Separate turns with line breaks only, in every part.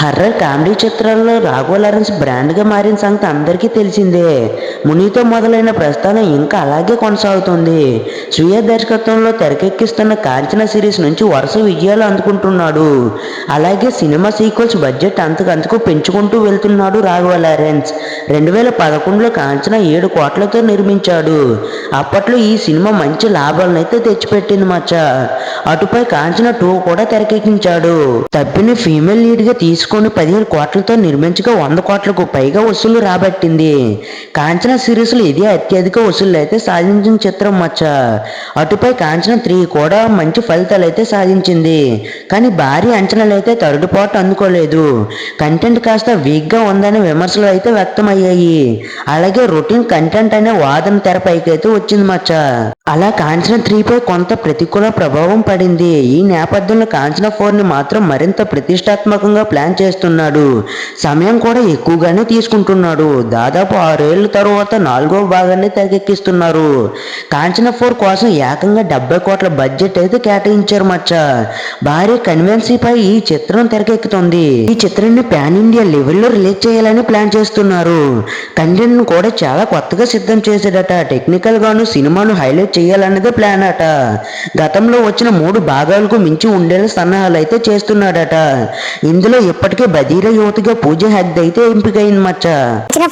Horror comedy చిత్రాల్లో Raghava Lawrence బ్రాండ్గా మారిన సంగతి అందరికీ తెలిసిందే. మునితో మొదలైన ప్రస్థానం ఇంకా అలాగే కొనసాగుతుంది. స్వీయ దర్శకత్వంలో తెరకెక్కిస్తున్న కాంచన సిరీస్ నుంచి వరుస విజయాలు అందుకుంటున్నాడు. అలాగే సినిమా సీక్వెల్స్ బడ్జెట్ అంతకంతకు పెంచుకుంటూ వెళ్తున్నాడు రాఘవ లారెన్స్. రెండు వేల పదకొండులో కాంచన ఏడు కోట్లతో నిర్మించాడు. అప్పట్లో ఈ సినిమా మంచి లాభాలనైతే తెచ్చిపెట్టింది మచ్చ. అటుపై కాంచన టూ కూడా తెరకెక్కించాడు. తప్పిని ఫీమేల్ లీడ్గా తీసుకు తెచ్చుకొని పదిహేను కోట్లతో నిర్మించగా వంద కోట్లకు పైగా వసూలు రాబట్టింది. కాంచన సిరీస్లో ఇదే అత్యధిక వసూలు అయితే సాధించిన చిత్రం మచ్చ అటుపై కాంచన త్రీ కూడా మంచి ఫలితాలు అయితే సాధించింది. కానీ భారీ అంచనాలు అయితే తరుడుపాటు అందుకోలేదు. కంటెంట్ కాస్త వీక్గా ఉందనే విమర్శలు అయితే వ్యక్తమయ్యాయి. అలాగే రొటీన్ కంటెంట్ అనే వాదన తెరపైకి అయితే వచ్చింది మచ్చ. అలా కాంచన త్రీపై కొంత ప్రతికూల ప్రభావం పడింది. ఈ నేపథ్యంలో కాంచన ఫోర్ని మాత్రం మరింత ప్రతిష్టాత్మకంగా ప్లాన్ చేస్తున్నాడు. సమయం కూడా ఎక్కువగానే తీసుకుంటున్నాడు. దాదాపు ఆరేళ్ళ తరువాత నాలుగో భాగాన్ని తెరకెక్కిస్తున్నారు కాంచన ఫోర్ కోసం ఏకంగా డెబ్బై కోట్ల బడ్జెట్ అయితే కేటాయించారు మచ్చ. భారీ కన్వెన్సీపై ఈ చిత్రం తెరకెక్కుతుంది. ఈ చిత్రాన్ని పాన్ ఇండియా లెవెల్లో రిలీజ్ చేయాలని ప్లాన్ చేస్తున్నారు. కంటెంట్ను కూడా చాలా కొత్తగా సిద్ధం చేశాడట. టెక్నికల్ గాను సినిమాను హైలైట్ చేయాలన్నదే ప్లాన్ అట. గతంలో వచ్చిన మూడు భాగాలకు మించి ఉండేలా సన్నాహాలు అయితే చేస్తున్నాడట. ఇందులో ఇప్పటికే బదీర యువతిగా పూజ హెగ్డ్ అయితే ఎంపికైంది మచ్చ.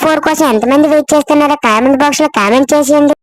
ఫోర్ కోసం ఎంతమంది వెయిట్ చేస్తున్నారో కామెంట్ బాక్స్లో కామెంట్ చేసేయండి